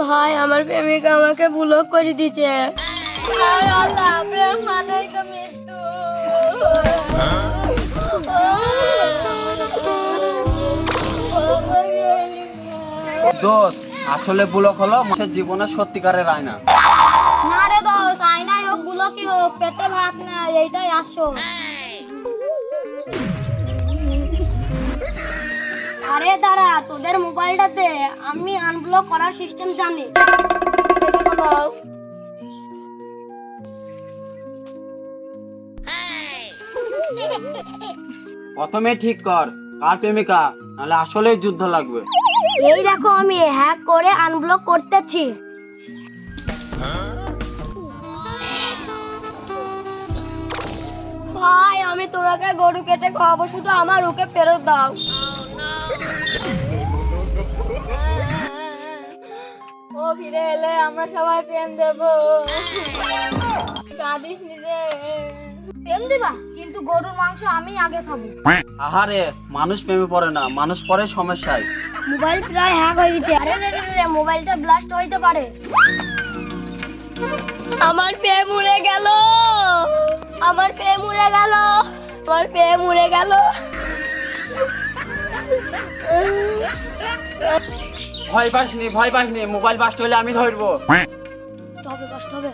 ভাই আমার প্রেমিকা আমাকে ব্লক করে দিছে আল্লাহ প্রেম মানেই তো মৃত্যু। দোষ আসলে বুলক হলো মানুষের জীবনের সত্যিকারের আয়না। না রে দোষ আয়নাই হোক ব্লকই হোক পেটে ভাত না এইটাই আসো আরে দাঁড়া তোদের মোবাইলটাতে আমি আনব্লক করার সিস্টেম জানি। প্রথমে ঠিক কর কার প্রেমিকা নাহলে আসলেই যুদ্ধ লাগবে। এই দেখো আমি হ্যাক করে আনব্লক করতেছি। ভাই আমি তোমাকে গরু কেটে খাওয়াবো শুধু আমার ওকে ফেরত দাও। ও ফিরে এলে আমরা সবাই প্রেম দেব। কাঁদিস নিজে প্রেম দিবা? কিন্তু গরুর মাংস আমি আগে খাব। আহারে মানুষ প্রেমে পড়ে না মানুষ পরে সমস্যায়। মোবাইল প্রায় হ্যাক হয়ে গেছে। আরে রে রে রে মোবাইলটা ব্লাস্ট হইতে পারে। আমার প্রেম উড়ে গেল। আমার প্রেম উড়ে গেল। আমার প্রেম উড়ে গেল। ভয় পাসনি ভয় পাসনি মোবাইল বাস্ট হলে আমি ধরবো। তবে কষ্ট হবে।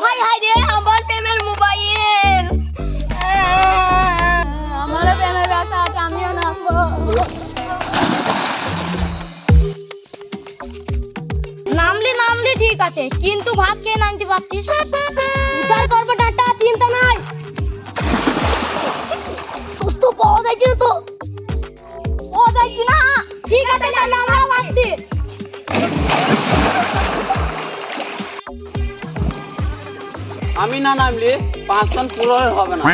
হাই হাই রে আমার প্রেমের মোবাইল! আমার প্রেমের ব্যথা আছে আমিও নামবো। নামলি নামলি ঠিক আছে, কিন্তু ভাত খেয়ে নামতে পারতিস। উদ্ধার করব টাটা চিন্তা নাই। তো পাওয়া যাচ্ছে তো পাওয়া যাচ্ছে না? ঠিক আছে, তাহলে আমরাও আসছি। আমি না নামলে পাঁচজন পুরো হবে না।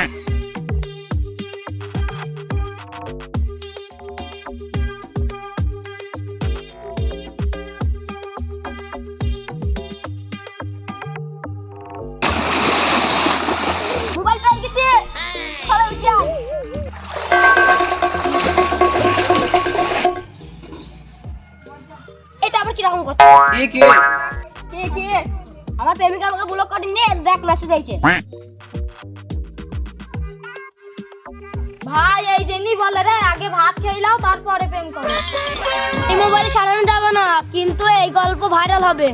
কীরকম করছে? কি কি? কে কে? আমার প্রেমিকা আমাকে ব্লক করে নে দেখ মেসেজ আইছে। ভাই এই জেনি বলে রে আগে ভাত খেয়ে নাও তারপরে প্রেম করো। এই মোবাইল ছাড়ানো যাবে না কিন্তু এই গল্প ভাইরাল হবে।